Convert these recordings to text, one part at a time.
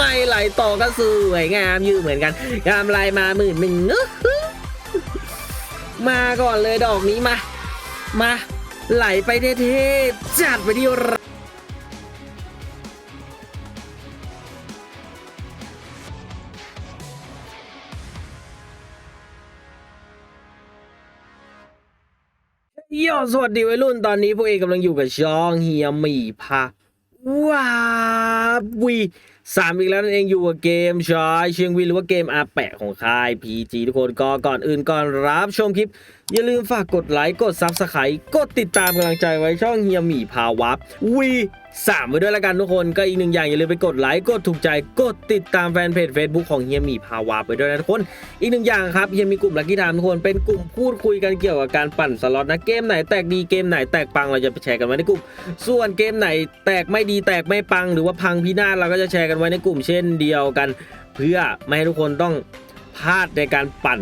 ไม่ไหลต่อก็สวยงามอยู่เหมือนกันกำไรมาหมื่นหนึ่งอื้อหือมาก่อนเลยดอกนี้มา มา ไหลไปเท่ๆจัดไปที่เราโยสวัสดีวัยรุ่นตอนนี้พวกเอกกำลังอยู่กับช่องเฮียหมีพาว้าวี สามอีกแล้วนั่นเองอยู่กับเกมชายเชียงวินหรือว่าเกมอาแปะของค่าย PG ทุกคนก็ก่อนอื่นก่อนรับชมคลิป อย่าลืมฝากกดไลค์ กดซับสไครต์กดติดตามกำลังใจไว้ช่องเฮียหมีพาวับวีสามไว้ด้วยละกันทุกคนก็อีกหนึ่งอย่างอย่าลืมไปกดไลค์กดถูกใจกดติดตามแฟนเพจ Facebook ของเฮียมีพาวับไปด้วยนะทุกคนอีกหนึ่งอย่างครับเฮียมีกลุ่มลักกี้ไทม์ทุกคนเป็นกลุ่มพูดคุยกันเกี่ยวกับการปั่นสล็อตนะเกมไหนแตกดีเกมไหนแตกปังเราจะไปแชร์กันไว้ในกลุ่ม ส่วนเกมไหนแตกไม่ดีแตกไม่ปังหรือว่าพังพินาศเราก็จะแชร์กันไว้ในกลุ่มเช่นเดียวกัน เพื่อไม่ให้ทุกคนต้องพลาดในการปั่น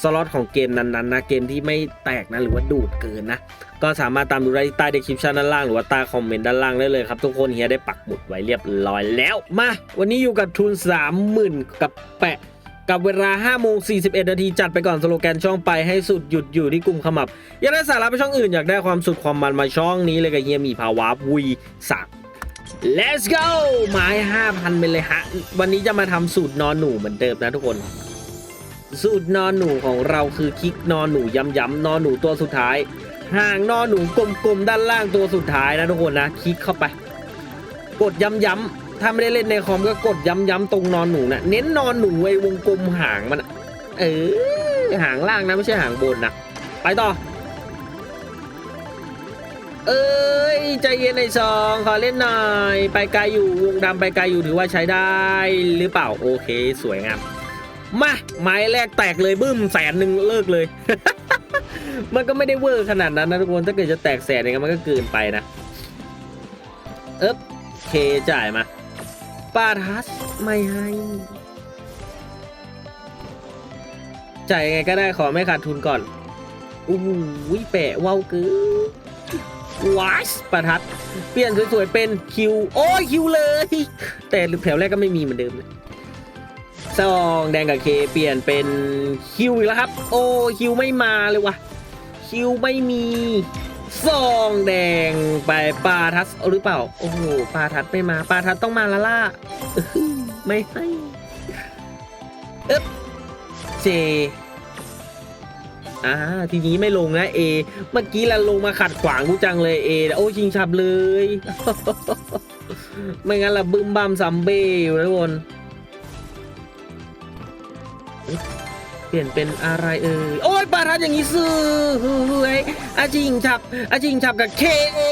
สล็อตของเกมนั้นๆนะเกมที่ไม่แตกนะหรือว่าดูดเกินนะก็สามารถตามดูได้ที่ใต้ description ด้านล่างหรือว่าใต้คอมเมนต์ด้านล่างได้เลยครับทุกคนเฮียได้ปักหมุดไว้เรียบร้อยแล้วมาวันนี้อยู่กับทุน 30,000 กับแปะกับเวลา5โมง41 นาทีจัดไปก่อนสโลแกนช่องไปให้สุดหยุดอยู่ที่กลุ่มขมับ อยากได้สาระไปช่องอื่นอยากได้ความสุดความมันมาช่องนี้เลยกับเฮียมีภาวะวีสัก let's go ไม้5,000ไปเลยฮะ วันนี้จะมาทำสูตรนอนหนูเหมือนเดิมนะทุกคน สูตรนอนหนูของเราคือคลิกนอนหนูย้ำๆนอนหนูตัวสุดท้าย ห่างนอนหนูกลมๆด้านล่างตัวสุดท้ายนะทุกคนนะคลิกเข้าไป กดย้ำๆถ้าไม่ได้เล่นในคอมก็กดย้ำๆตรงนอนหนูนะเน้นนอนหนูไอ้วงกลมหางมันเออหางล่างนะไม่ใช่หางบนนะไปต่อ เอ้ยใจเย็นในซองขอเล่นหน่อย ไปไกลอยู่วงดำไปไกลอยู่ถือว่าใช้ได้หรือเปล่าโอเคสวยงามมาไม้แรกแตกเลยบึ้มแสนหนึ่งเลิกเลย มันก็ไม่ได้เวอร์ขนาดนั้นนะทุกคนถ้าเกิดจะแตกแสนอย่างนั้นมันก็เกินไปนะเอ๊บเคจ่ายมาปาทัสไม่ให้จ่ายยังไงก็ได้ขอไม่ขาดทุนก่อนอู้หูแปะว้าวเกือ วาสประทัด เปลี่ยนสวยๆ เป็นคิว โอ้ยคิวเลย แต่แถวแรกก็ไม่มีเหมือนเดิมเลยซองแดงกับเคเปลี่ยนเป็นคิวอีกแล้วครับ โอ้คิวไม่มาเลยวะคิวไม่มีซองแดงไปปาทัสหรือเปล่า โอ้โหปาทัสไม่มาปาทัสต้องมาละล่ะอื้อหือไม่ให้เอ๊บเจ อ่าทีนี้ไม่ลงนะเอเมื่อกี้เราลงมาขัดขวางกูจังเลยเอโอ้ชิงชับเลย ไม่งั้นละบึ้มบ้ามซัมเบ้อยู่นะทุกคนเปลี่ยนเป็นอะไรเอ่ยโอ้ยปาทัดอย่างนี้ซื้อเฮ้ยอาจิงฉับอาจิงฉับกับเค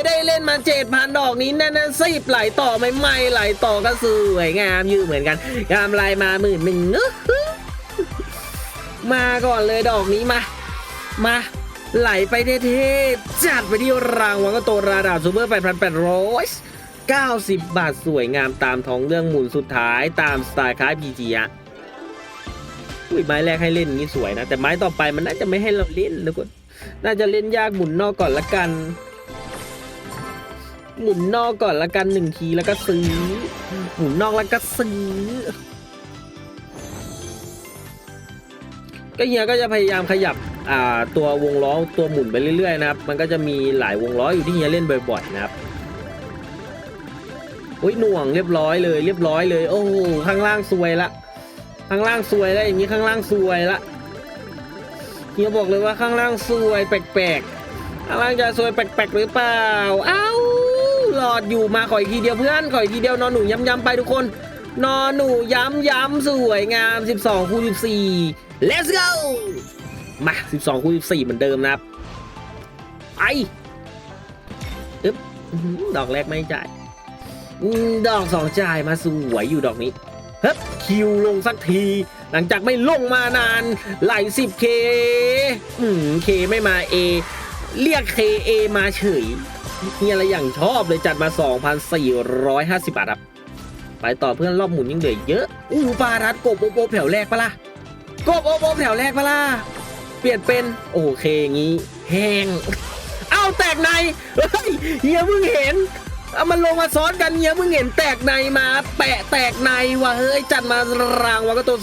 ได้เล่นมาเจ็ดพันดอกนี้แน่นๆสิบไหลต่อไม่ไม่ไหลต่อก็สวยงามยู่เหมือนกันกำไรมาหมื่นหนึ่งอื้อหือมาก่อนเลยดอกนี้มา มาไหลไปเท่ๆจัดไปที่รางวัลก็โตระดับซูเปอร์ 8,800 90 บาทสวยงามตามท้องเรื่องหมุนสุดท้ายตามสไตล์คล้ายพีจีอะอุ้ยไม้แรกให้เล่นนี้สวยนะ แต่ไม้ต่อไปมันน่าจะไม่ให้เราเล่นนะคุณน่าจะเล่นยากหมุนนอกก่อนละกัน หมุนนอกก่อนละกันหนึ่งทีแล้วก็ซื้อ หมุนนอกแล้วก็ซื้อ ก็เฮียก็จะพยายามขยับ ตัววงล้อตัวหมุนไปเรื่อยๆนะครับ มันก็จะมีหลายวงล้ออยู่ที่เฮียเล่นบ่อยๆนะครับอุ้ยหน่วงเรียบร้อยเลยเรียบร้อยเลย โอ้โหข้างล่างซวยละ ข้างล่างสวยแล้วอย่างนี้ข้างล่างสวยละเฮียบอกเลยว่าข้างล่างสวยแปลกๆข้างล่างจะสวยแปลกๆหรือเปล่าเอ้าหลอดอยู่มาขออีกทีเดียวเพื่อนขออีกทีเดียวนอนหนูย้ำๆไปทุกคนนอนหนูย้ำๆสวยงาม 12คูณ14 let's go มา 12คูณ14 เหมือนเดิมนะครับไปอึ๊บดอกแรกไม่จ่ายอดอกสองจ่ายมาสวยอยู่ดอกนี้เฮ้ยคิวลงสักที หลังจากไม่ลงมานานไหล 10k อืมเคไม่มา A เรียก KA มาเฉยนี่อะไรอย่างชอบเลยจัดมา 2,450 บาทครับ ไปต่อเพื่อนรอบหมุนยังเหลือเยอะ อู้ปารัดกบโอโปแถวแรกปะล่ะ กบโอโปแถวแรกปะล่ะ ปลี่ยนเป็น โอเคอย่างงี้ แห้งเอ้าแตกในเฮ้ยเฮียเพิ่งเห็นเอามันลงมาซ้อนกันเนี่ยมึงเห็นแตกในมา แปะแตกในว่ะเฮ้ยจัดมารางวัลก็ตัว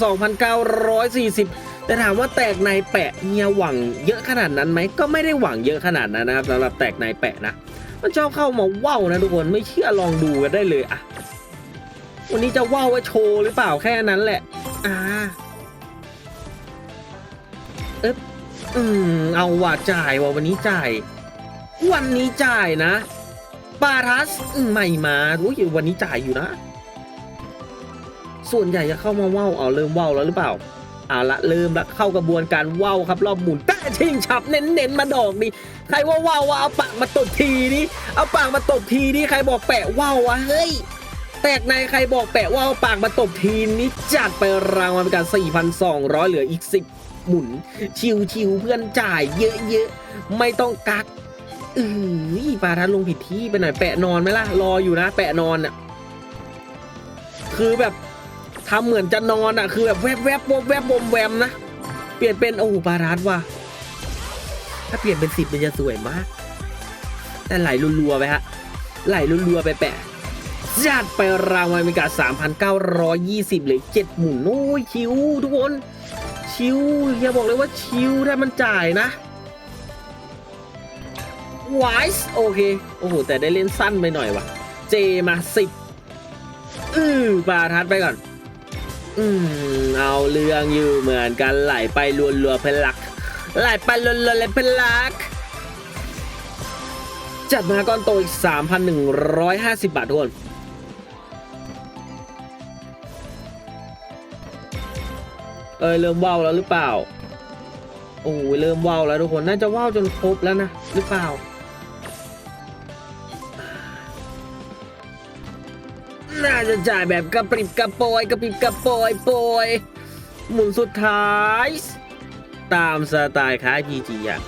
2,940แต่ถามว่าแตกในแปะเฮียหวังเยอะขนาดนั้นไหมก็ไม่ได้หวังเยอะขนาดนั้นนะครับสำหรับแตกในแปะนะ มันชอบเข้ามาว่าวนะทุกคนไม่เชื่อลองดูกันได้เลยอะวันนี้จะว่าวไว้โชว์หรือเปล่าแค่นั้นแหละ อ่า อืม เอาว่าจ่ายว่าวันนี้จ่าย วันนี้จ่ายนะ ปาทัสอืมไม่มาอุ้ยวันนี้จ่ายอยู่นะ ส่วนใหญ่จะเข้ามาว่าวเอาเริ่มว่าวแล้วหรือเปล่าเอาละเริ่มละเข้ากระบวนการว่าวครับ รอบหมุนแต่ชิงฉับเน้นๆมาดอกดิใครว่าว่าวว่าเอาปากมาตบทีนี่เอาปากมาตบทีนี่ใครบอกแปะว่าววะเฮ้ยแตกในใครบอกแปะว่าเอาปากมาตบทีนี้จัดไปรางวัลเป็นการ4,200 เหลืออีก 10 หมุน ชิวๆเพื่อนจ่ายเยอะๆไม่ต้องกักเออปาทัดลงผิดที่ไปหน่อยแปะนอนไหมล่ะ รออยู่นะ แปะนอนอะ คือแบบทำเหมือนจะนอนอะ คือแบบแวบแวบวบแวบวมแวมนะ เปลี่ยนเป็น โอ้ปาทัดว่ะ ถ้าเปลี่ยนเป็นสิบมันจะสวยมาก แต่ไหลรัวๆไปฮะ ไหลรัวๆไปแปะจัดไปรางวัลเป็นเก้าร3,920เลย7หมุนโอ้ยชิวทุกคน ชิวอย่าบอกเลยว่าชิวถ้ามันจ่ายนะวายส์โอเค โอ้โห แต่ได้เล่นสั้นไปหน่อยว่ะ เจมาสิบอือปาทัดไปก่อน อืม เอาเรื่องอยู่เหมือนกันไหลไปรัวๆเพลัก ไหลไปรัวๆเลยเพลัก จัดมาก้อนโตอีก 3,150 บาททุกคน เอยเริ่มว่าวแล้วหรือเปล่า โอ้ยเริ่มว่าวแล้วทุกคนน่าจะว่าวจนครบแล้วนะหรือเปล่าน่าจะจ่ายแบบกระปริบกระโปอยกระปริบกระโปอยโปอยหมุนสุดท้าย ตามสไตล์ค้ายพีจีอะ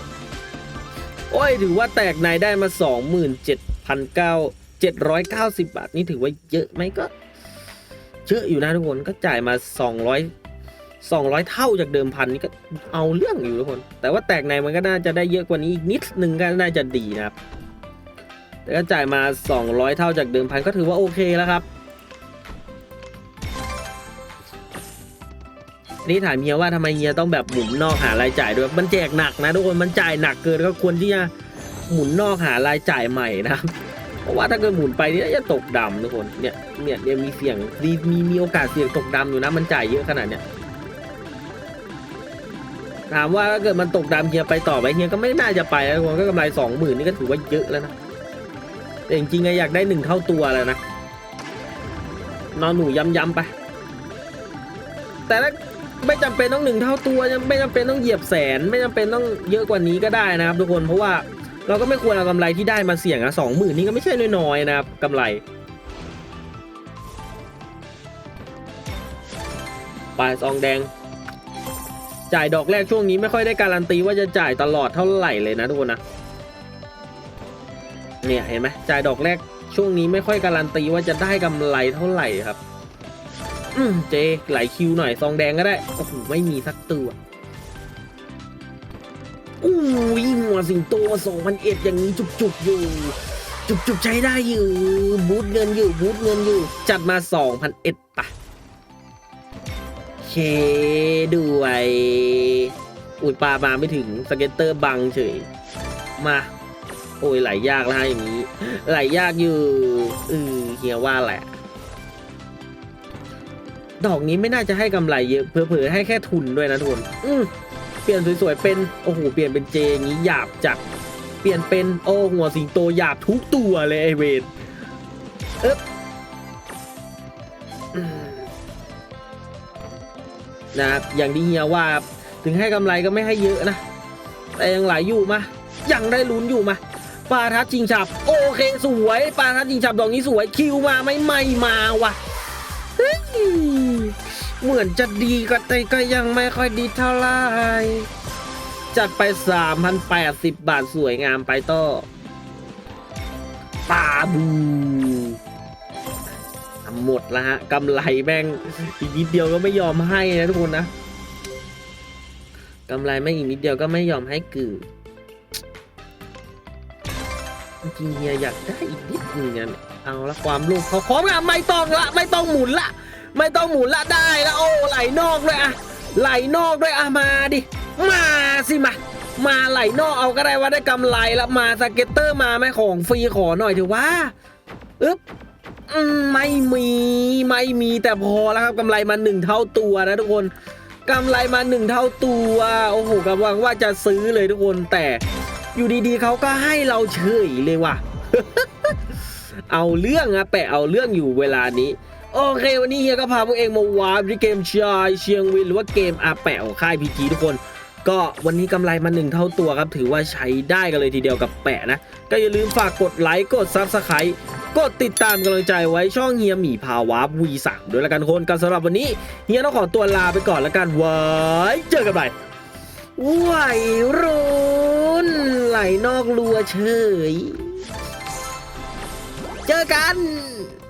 โอ้ยถือว่าแตกในได้มา 27,990 บาท นี่ถือว่าเยอะไหมก็เยอะอยู่นะทุกคนก็จ่ายมา 200 200 เท่าจากเดิมพันนี่ก็เอาเรื่องอยู่ทุกคน แต่ว่าแตกในมันก็น่าจะได้เยอะกว่านี้อีกนิดนึงก็น่าจะดีนะครับ แต่ก็จ่ายมา 200 เท่าจากเดิมพันก็ถือว่าโอเคแล้วครับนี่ถามเฮียว่าทำไมเฮียต้องแบบหมุนนอกหารายจ่ายด้วย มันแจกหนักนะทุกคน มันจ่ายหนักเกินก็ควรที่จะหมุนนอกหารายจ่ายใหม่นะครับเพราะว่าถ้าเกิดหมุนไปนี่จะตกดำทุกคน เนี่ย เนี่ยเนี่ยมีเสี่ยงมีมีมีโอกาสเสี่ยงตกดำอยู่นะ มันจ่ายเยอะขนาดเนี้ย ถามว่าถ้าเกิดมันตกดำเฮียไปต่อไหมเฮียก็ไม่น่าจะไปแล้วทุกคนก็กำไรสองหมื่นนี่ก็ถือว่าเยอะแล้วนะแต่จริงๆอะอยากได้หนึ่งเท่าตัวแล้วนะนอนหนูย้ำๆไป แต่ถ้าไม่จำเป็นต้องหนึ่งเท่าตัวไม่จำเป็นต้องเหยียบแสน ไม่จำเป็นต้องเยอะกว่านี้ก็ได้นะครับ ทุกคนเพราะว่าเราก็ไม่ควรเอากำไรที่ได้มาเสี่ยงนะสองหมื่นนี่ก็ไม่ใช่น้อยๆนะครับกำไรปลายซองแดง จ่ายดอกแรกช่วงนี้ไม่ค่อยได้การันตีว่าจะจ่ายตลอดเท่าไหร่เลยนะทุกคนนะ เนี่ยเห็นไหมจ่ายดอกแรกช่วงนี้ไม่ค่อยการันตีว่าจะได้กำไรเท่าไหร่ครับ อืมเจไหลคิวหน่อยซองแดงก็ได้โอ้โหไม่มีสักตัวอู้ยหัวสิงโตสองพันเอ็ดอย่างนี้จุกๆอยู่ จุกๆใช้ได้อยู่ บูทเงินอยู่บูทเงินอยู่ จัดมาสองพันเอ็ดปะ เคด้วยอุ้ยปลามาไม่ถึงสเก็ตเตอร์บังเฉย มา โอ้ยไหลยากแล้วฮะอย่างนี้ ไหลยากอยู่เออเฮียว่าแหละ ดอกนี้ไม่น่าจะให้กำไรเยอะเผลอๆให้แค่ทุนด้วยนะทุกคนอืมเปลี่ยนสวยๆเป็น โอ้โห เปลี่ยนเป็นเจอย่างนี้หยาบจัด เปลี่ยนเป็นโอ้หัวสิงโตหยาบทุกตัวเลยไอเวนเอ๊บอืม นะครับอย่างที่เฮียว่าถึงให้กำไรก็ไม่ให้เยอะนะ แต่ยังไหลอยู่มายังได้ลุ้นอยู่มาปาทัดจิงฉับ โอเคสวยปาทัดจิงฉับดอกนี้สวยคิวมาไม่ไม่มาว่ะเฮ้ยเหมือนจะดีก็แต่ก็ยังไม่ค่อยดีเท่าไหร่จัดไป 3,080 บาทสวยงามไปต่อปาบู หมดละฮะกำไรแม่งอีกนิดเดียวก็ไม่ยอมให้นะทุกคนนะกำไรแม่งอีกนิดเดียวก็ไม่ยอมให้กือจริงเฮียอยากได้อีกนิดนึงเนี่ยเอาละความลูกเขาพร้อมละไม่ต้องละไม่ต้องหมุนละ ไม่ต้องหมุนละได้ล้วโอ้ไหลนอกด้วยอะไหลนอกด้วยอะมาดิมาสิมามาไหลนอกเอาก็ได้ว่าได้กำไรล้วมาสเก็ตเตอร์มาไหมของฟรีขอหน่อยเถอะว่าอึ๊บ ไม่มีไม่มีแต่พอแล้วครับกำไรมาหนึ่งเท่าตัวนะทุกคนกำไรมาหนึ่งเท่าตัวโอ้โหกำลังว่าจะซื้อเลยทุกคนแต่อยู่ดีๆเขาก็ให้เราเฉยเลยว่ะ เอาเรื่องอะแปะเอาเรื่องอยู่เวลานี้ โอเควันนี้เฮียก็พาพวกเองมาวาร์ปที่เกมชายเชียงวินหรือว่าเกมอาแปะของค่ายพีจีทุกคนก็วันนี้กำไรมาหนึ่งเท่าตัวครับ ถือว่าใช้ได้กันเลยทีเดียวกับแปะนะ ก็อย่าลืมฝากกดไลค์กดซับสไครต์ กดติดตามกำลังใจไว้ช่องเฮียหมีพาวาร์ป V3 ด้วยละกันคนกันสำหรับวันนี้ เฮียต้องขอตัวลาไปก่อนละกันไว้เจอกันใหม่ไหวรุ่นไหลนอกรัวเฉย เจอกัน